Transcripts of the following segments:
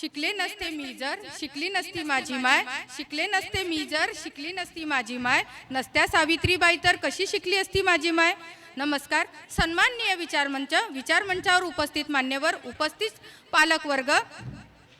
शिकले नसते मी जर शिकली नसती माझी माय शिकले नसते मी जर शिकली नसती माझी माय. नसत्या सावित्रीबाई तर कशी शिकली असती माझी माय? नमस्कार. सन्माननीय विचारमंच विचारमंचावर उपस्थित मान्यवर उपस्थित पालक वर्ग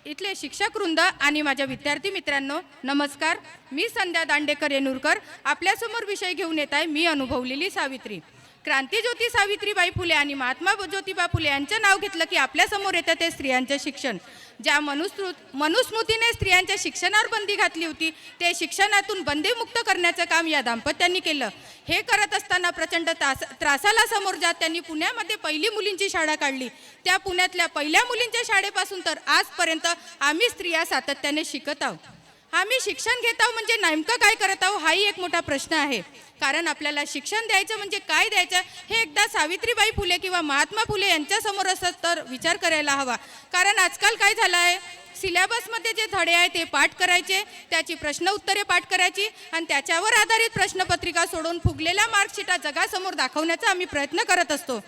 इथले शिक्षक वृंद आणि माझ्या विद्यार्थी मित्रांनो नमस्कार. मी संध्या दांडेकर येनुरकर आपल्यासमोर विषय घेऊन येत आहे मी अनुभवलेली सावित्री. क्रांतीज्योती सावित्रीबाई फुले आणि महात्मा ज्योतिबा फुले यांचं नाव घेतलं की आपल्यासमोर येतं ते स्त्रियांचं शिक्षण. ज्या मनुस्मृ मनुस्मृतीने स्त्रियांच्या शिक्षणावर बंदी घातली होती ते शिक्षणातून बंदीमुक्त करण्याचं काम या दाम्पत्यांनी केलं. हे करत असताना प्रचंड त्रास त्रासाला समोर जात त्यांनी पुण्यामध्ये पहिली मुलींची शाळा काढली. त्या पुण्यातल्या पहिल्या मुलींच्या शाळेपासून तर आजपर्यंत आम्ही स्त्रिया सातत्याने शिकत आहोत. आम्ही शिक्षण घेत आहोत म्हणजे नेमकं काय करत आहोत हाही एक मोठा प्रश्न आहे. कारण आपल्याला शिक्षण द्यायचं म्हणजे काय द्यायचं हे एकदा सावित्रीबाई फुले किंवा महात्मा फुले यांच्यासमोर असत तर विचार करायला हवा. कारण आजकाल काय झालं आहे सिलेबसमध्ये जे धडे आहे ते पाठ करायचे त्याची प्रश्न उत्तरे पाठ करायची आणि त्याच्यावर आधारित प्रश्नपत्रिका सोडून फुगलेल्या मार्कशीटा जगासमोर दाखवण्याचा आम्ही प्रयत्न करत असतो.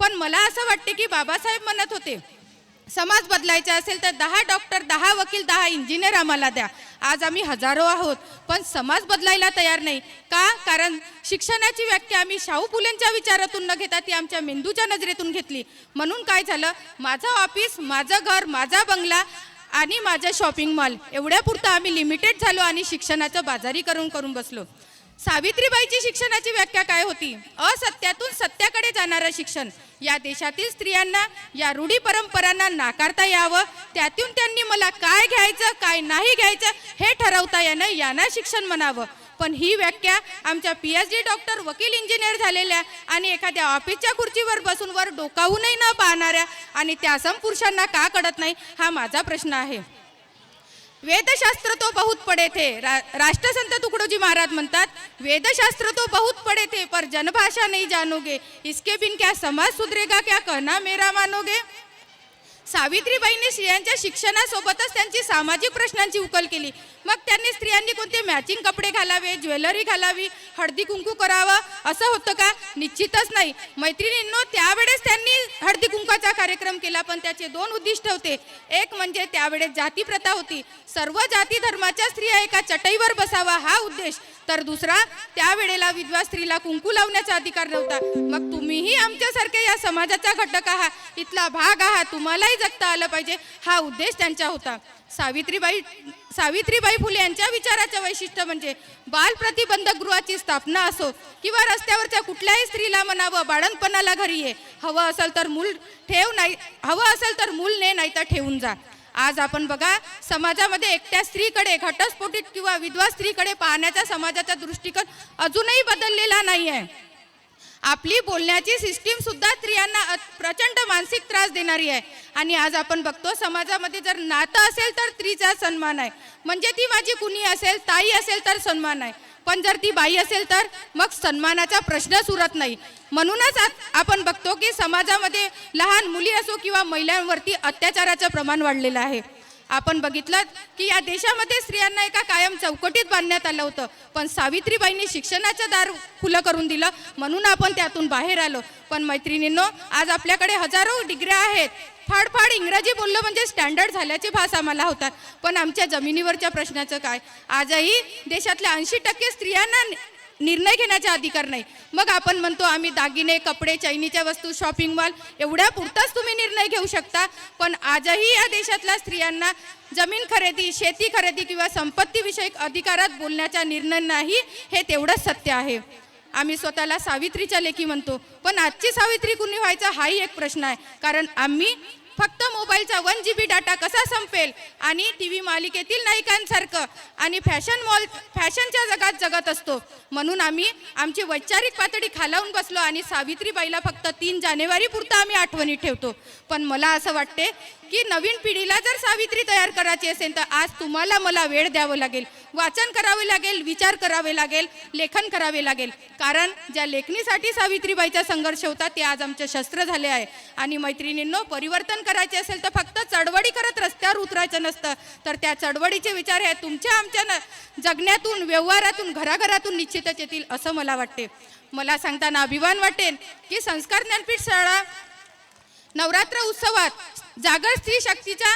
पण मला असं वाटते की बाबासाहेब म्हणत होते समाज बदलायचा असेल तर दहा डॉक्टर दहा वकील दहा इंजिनियर आम्हाला द्या. आज आम्ही हजारो आहोत पण समाज बदलायला तयार नाही. का? कारण शिक्षणाची व्याख्या आम्ही शाहू फुलेंच्या विचारातून न घेता ती आमच्या मेंदूच्या नजरेतून घेतली. म्हणून काय झालं? माझं ऑफिस माझं घर माझा बंगला आणि माझं शॉपिंग मॉल एवढ्यापुरतं आम्ही लिमिटेड झालो आणि शिक्षणाचं बाजारीकरण करून बसलो. सावित्रीबाईची शिक्षणाची व्याख्या काय होती? असत्यातून सत्याकडे जाणारं शिक्षण. या देशातील स्त्रियांना या रूढी परंपरांना नाकारता यावं. त्यातून त्यांनी मला काय घ्यायचं काय नाही घ्यायचं हे ठरवता येणं यांना शिक्षण म्हणावं. पण ही व्याख्या आमच्या पी एच डी डॉक्टर वकील इंजिनियर झालेल्या आणि एखाद्या ऑफिसच्या खुर्चीवर बसून वर डोकावूनही न पाहणाऱ्या आणि त्या पुरुषांना का कळत नाही हा माझा प्रश्न आहे. वेदशास्त्र तो बहुत पडे थे। रा, राष्ट्रसंत तुकडोजी महाराज म्हणतात वेदशास्त्र तो बहुत पडे थे पर जनभाषा नाही जानोगे। इसके बिन क्या समाज सुधरेगा क्या कहना मेरा मानोगे? सावित्रीबाईंनी स्त्रियांच्या शिक्षणासोबतच त्यांची सामाजिक प्रश्नांची उकल केली. मग त्यांनी स्त्रियांनी कोणते मॅचिंग कपडे घालावे ज्वेलरी घालावी हळदी कुंकू करावं असं होतं का? निश्चितच नाही. मैत्रिणींनो त्यावेळेस त्यांनी हळदी कुंकू कार्यक्रम केला पण त्याचे दोन उद्दिष्ट होते. एक म्हणजे त्यावेळेस जाती प्रथा होती. सर्व जाती धर्माच्या स्त्रिया एका चटईवर बसावा हा उद्देश. तर दुसरा त्यावेळेला विधवा स्त्रीला कुंकू लावण्याचा अधिकार नव्हता. मग तुम्हीही आमच्यासारखे या समाजाचा घटक आहात. इथला भाग आहात. तुम्हालाही जगता आलं पाहिजे. हा उद्देश त्यांचा होता. सावित्रीबाई सावित्रीबाई फुले यांच्या विचाराचं वैशिष्ट्य म्हणजे बाल प्रतिबंधक गृहाची स्थापना असो किंवा रस्त्यावरच्या कुठल्याही स्त्रीला म्हणावं बाळणपणाला घरी ये. हवं असेल तर मूल ठेव नाही हवं असेल तर मूल ने नाही तर ठेवून जा. आज आपण बघा समाजामध्ये एकट्या स्त्रीकडे घटस्फोटीत किंवा विधवा स्त्रीकडे पाहण्याचा समाजाचा दृष्टिकोन अजूनही बदललेला नाही आहे आपली बोलण्याची सिस्टीम सुद्धा स्त्रियांना प्रचंड मानसिक त्रास देणारी आहे. आणि आज आपण बघतो समाजामध्ये जर नातं असेल तर स्त्रीचा सन्मान आहे. म्हणजे ती माझी कुणी असेल ताई असेल तर सन्मान आहे. पण जर ती बाई असेल तर मग सन्मानाचा प्रश्नच उरत नाही. म्हणूनच आज आपण बघतो की समाजामध्ये लहान मुली असो किंवा महिलांवरती अत्याचाराचं प्रमाण वाढलेलं आहे. आपण बघितलं की या देशामध्ये स्त्रियांना एका कायम चौकटीत बांधण्यात आलं होतं. पण सावित्रीबाईंनी शिक्षणाचं दार खुलं करून दिलं. म्हणून आपण त्यातून बाहेर आलो. पण मैत्रिणींनो आज आपल्याकडे हजारो डिग्र्या आहेत. फाडफाड इंग्रजी बोललो म्हणजे स्टँडर्ड झाल्याचे भास आम्हाला होतात. पण आमच्या जमिनीवरच्या प्रश्नाचं काय? आजही देशातल्या ऐंशी टक्के स्त्रियांना निर्णय घेण्याचा अधिकार नाही. मग आपण म्हणतो आम्ही दागिने कपडे चैनीच्या वस्तू शॉपिंग मॉल एवढ्या पुरताच तुम्ही निर्णय घेऊ शकता. पण आजही या देशातल्या स्त्रियांना जमीन खरेदी शेती खरेदी किंवा संपत्तीविषयक अधिकारात बोलण्याचा निर्णय नाही हे तेवढंच सत्य आहे. आम्ही स्वतःला सावित्रीच्या लेखी म्हणतो. पण आजची सावित्री कुणी व्हायचा हाही एक प्रश्न आहे. कारण आम्ही फक्त मोबाईलचा वन जी बी डाटा कसा संपेल? आणि टी व्ही मालिकेतील नायिकांसारखं. आणि फॅशन मॉल फॅशनच्या जगात जगत असतो. म्हणून आम्ही आमची वैचारिक पातळी खालावून बसलो आणि सावित्रीबाईला फक्त तीन जानेवारी पुरतं आम्ही आठवणी ठेवतो. पण मला असं वाटते की नवीन पिढीला जर सावित्री तयार करायची असेल तर आज तुम्हाला मला वेळ द्यावं लागेल. वाचन करावे लागेल विचार करावे लागेल लेखन करावे लागेल. कारण ज्या लेखणीसाठी सावित्रीबाईचा संघर्ष होता ते आज आमचे शस्त्र झाले आहे. आणि मैत्रिणींनो परिवर्तन करायचे असेल तर फक्त चळवळी करत रस्त्यावर उतरायचं नसतं. तर त्या चळवळीचे विचार हे तुमच्या आमच्या न जगण्यातून व्यवहारातून घराघरातून निश्चितच येतील असं मला वाटते. मला सांगताना अभिमान वाटेल की संस्कार ज्ञानपीठ शाळा नवरात्र उत्सवात जागर स्त्री शक्तीच्या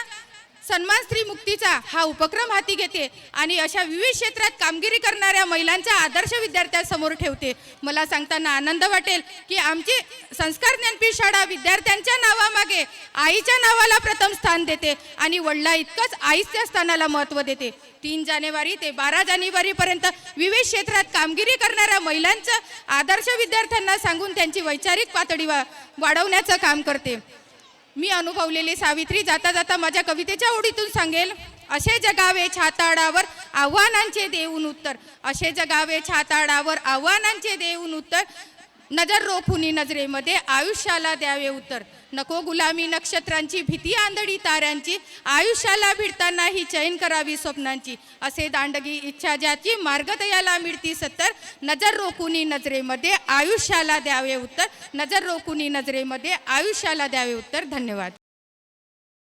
सन्मान स्त्री मुक्तीचा हा उपक्रम हाती घेते आणि अशा विविध क्षेत्रात कामगिरी करणाऱ्या महिलांचा आदर्श विद्यार्थ्यांसमोर ठेवते. मला सांगताना आनंद वाटेल की आमची संस्कार ज्ञानपीठ शाळा विद्यार्थ्यांच्या नावामागे आईच्या नावाला प्रथम स्थान देते आणि वडला इतकंच आईच्या स्थानाला महत्त्व देते. तीन जानेवारी ते बारा जानेवारीपर्यंत विविध क्षेत्रात कामगिरी करणाऱ्या महिलांचं आदर्श विद्यार्थ्यांना सांगून त्यांची वैचारिक पातळी वा वाढवण्याचं काम करते. मी अनुभवलेली सावित्री जाता जाता माझ्या कवितेच्या ओढीतून सांगेल असे जगावे छाताडावर आव्हानांचे देऊन उत्तर. असे जगावे छाताडावर आव्हानांचे देऊन उत्तर. नजर रोखुनी नजरेमध्ये आयुष्याला द्यावे उत्तर. नको गुलामी नक्षत्रांची भीती आंधळी ताऱ्यांची आयुष्याला भिडताना ही चयन करावी स्वप्नांची. असे दांडगी इच्छा ज्याची मार्गदयाला मिळती सत्तर. नजर रोखुनी नजरेमध्ये आयुष्याला द्यावे उत्तर. नजर रोखुनी नजरेमध्ये आयुष्याला द्यावे उत्तर. धन्यवाद.